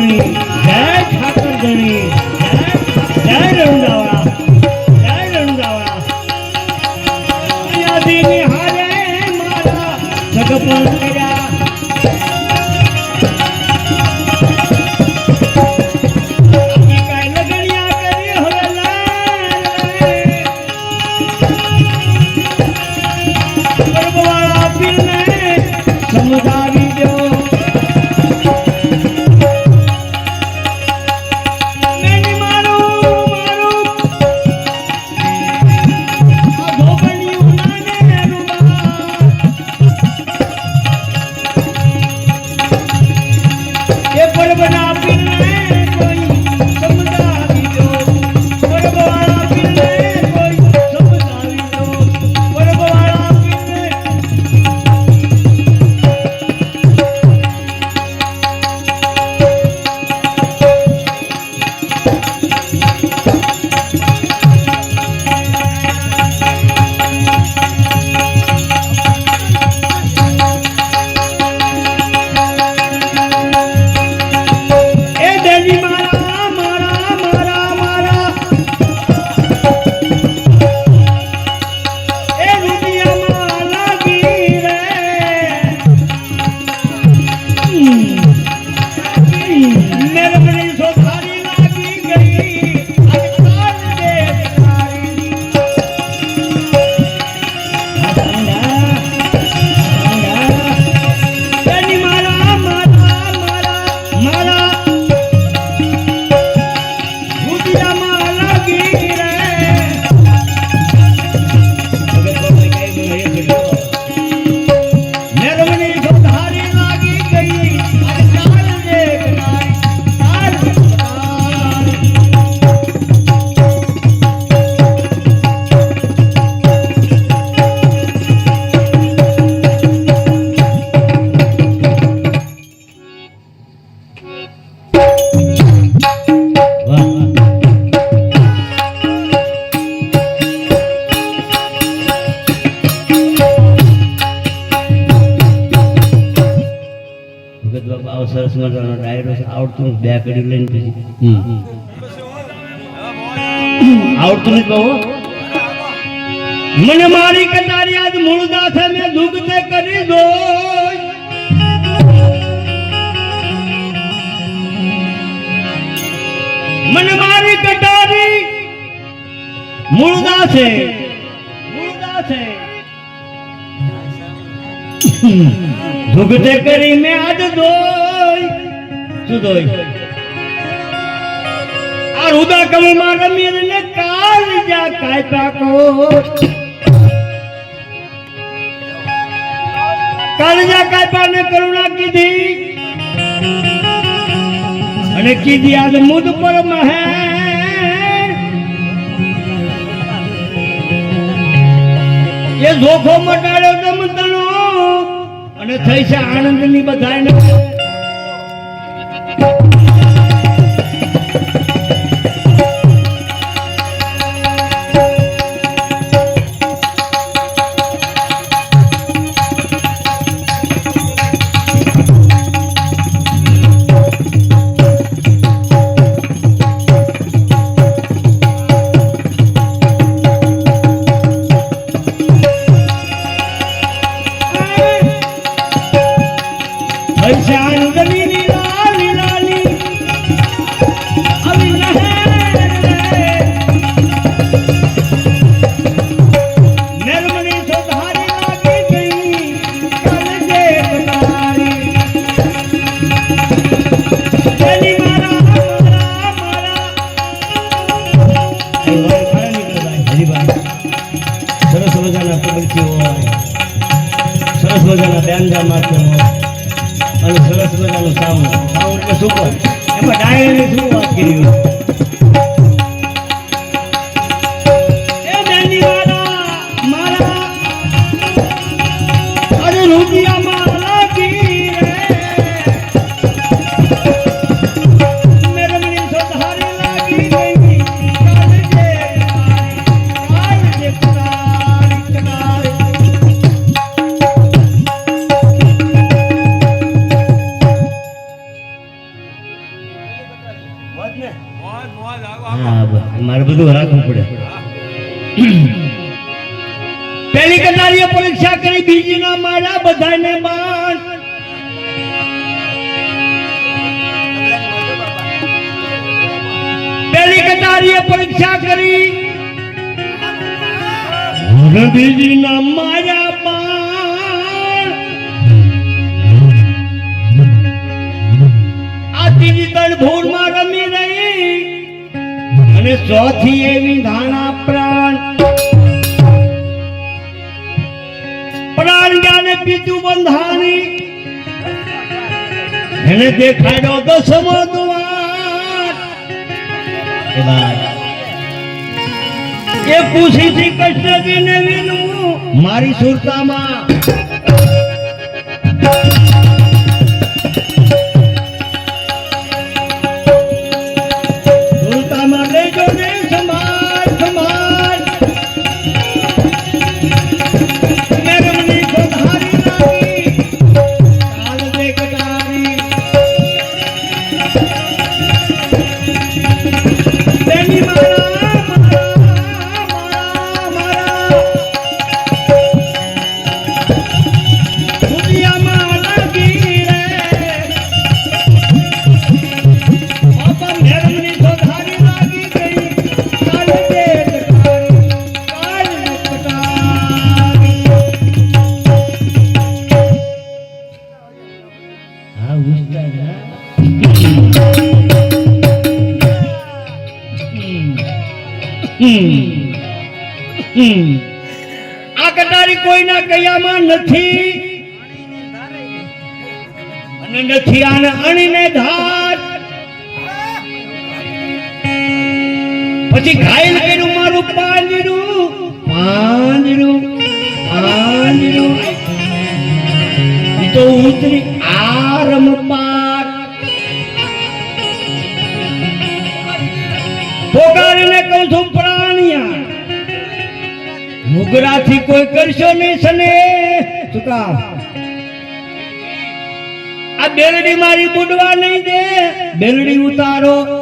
う。મેરે કડી લઈને પછી આવડતું નથી બહુ મને મારી કટારી આજ મૂળ દાસે મેં દુઃખ કરી દો મને મારી કટારી મૂળદા છે મૂળદા છે દુઃખ કરી મેં આજ દોય. શું દોય? રુદા કમમાં રમીને કાલ જા કાયપા કોટ કાળજા કાયપા ને કરુણા કીધી. અને કીધી આજ મુદ પર મહે એ જોખો મટાડ્યો દમતનો અને થઈ છે આનંદની બધાયને. સરસ મજાના બેંજા મારતો હોય અને સરસ મજાનું સાઉન્ડ સાઉન્ડ એટલે સુપર એમાં ડાયરની શું વાત કરી બધું રાખવું પડે. પેલી કટારીએ પરીક્ષા કરી બીજી ના માર્યા બધાને બાણ પેલી કટારીએ પરીક્ષા કરી બીજી ના માર્યા ચોથી એવી ધાણા પ્રાણ. પ્રાણ જ્ઞાને પીતું બંધાની એને દેખાડ્યો દસમો દ્વાર એ પૂછી શ્રી કૃષ્ણજીને વિનવું મારી સુરતામાં કટારી કોઈના કયામાં નથી. અને નથી આને અણીને ધાર. પછી ઘાયલ કર્યું મારું પાંજરું. પાંજરું પાંજરું. તો ઉતરી મુગરાથી કોઈ કરશો નહીં સને. શું આ બેલડી મારી બુડવા નહીં દે. બેલડી ઉતારો.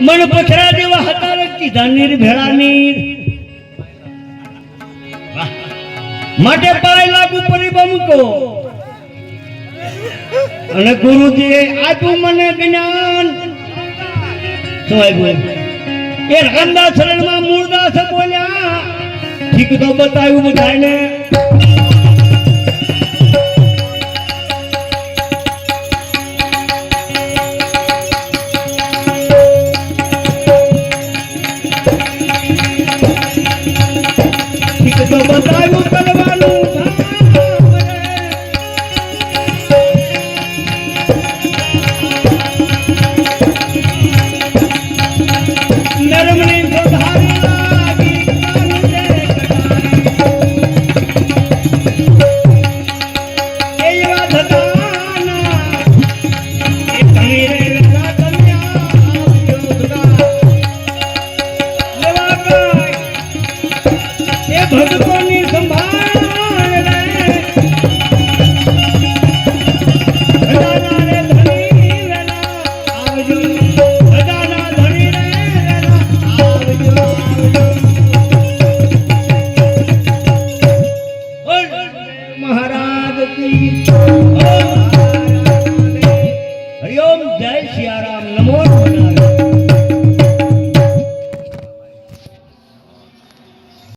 મન પથરા જેવા હતા કીધા નીર નીર. માટે પાય લાગુ પરી બમકો અને ગુરુજી આપ્યું મને જ્ઞાન. શું આપ્યું? એ રામદાસ શરણમાં મૂળદાસ બોલ્યા. ઠીક તો બતાવ્યું બધાને bye